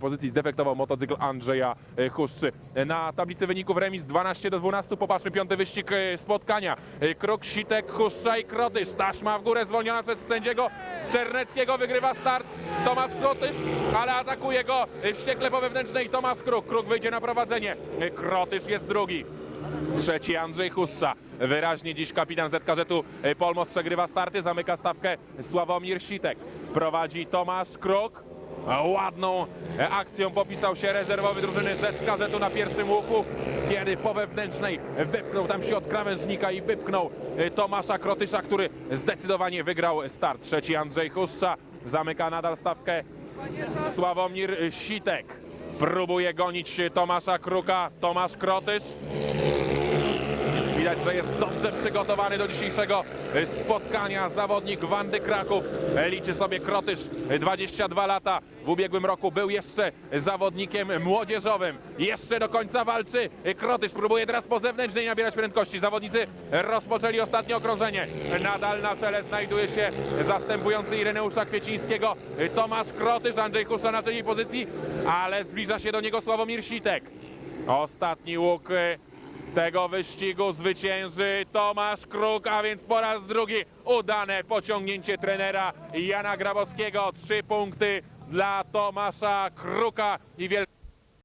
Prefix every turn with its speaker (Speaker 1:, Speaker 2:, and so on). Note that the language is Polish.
Speaker 1: pozycji zdefektował motocykl Andrzeja e, Huszczy. Na tablicy wyników remis 12 do 12. Popatrzmy piąty wyścig e, spotkania. E, Kruk, Sitek, Huszcza i Krotysz. Taśma w górę zwolniona przez sędziego Czerneckiego. Wygrywa start Tomasz Krotysz, ale atakuje go e, wściekle po wewnętrznej Tomasz Kruk. Kruk wyjdzie na prowadzenie. E, Krotysz jest drugi. Trzeci Andrzej Huszcza. Wyraźnie dziś kapitan ZKZ-u Polmos przegrywa starty, zamyka stawkę Sławomir Sitek. Prowadzi Tomasz Kruk. Ładną akcją popisał się rezerwowy drużyny ZKZ-u na pierwszym łuku, kiedy po wewnętrznej wypchnął tam się od krawężnika i wypchnął Tomasza Krotysza, który zdecydowanie wygrał start. Trzeci Andrzej Huszcza zamyka nadal stawkę Sławomir Sitek. Próbuje gonić Tomasza Kruka, Tomasz Krotysz. Widać, że jest dobrze przygotowany do dzisiejszego spotkania zawodnik Wandy Kraków. Liczy sobie Krotysz, 22 lata. W ubiegłym roku był jeszcze zawodnikiem młodzieżowym. Jeszcze do końca walczy. Krotysz próbuje teraz po zewnętrznej nabierać prędkości. Zawodnicy rozpoczęli ostatnie okrążenie. Nadal na czele znajduje się zastępujący Ireneusza Kwiecińskiego Tomasz Krotysz. Andrzej Kusza na trzeciej pozycji, ale zbliża się do niego Sławomir Sitek. Ostatni łuk e, tego wyścigu zwycięży Tomasz Kruk, a więc po raz drugi udane pociągnięcie trenera Jana Grabowskiego. Trzy punkty dla Tomasza Kruka i wielki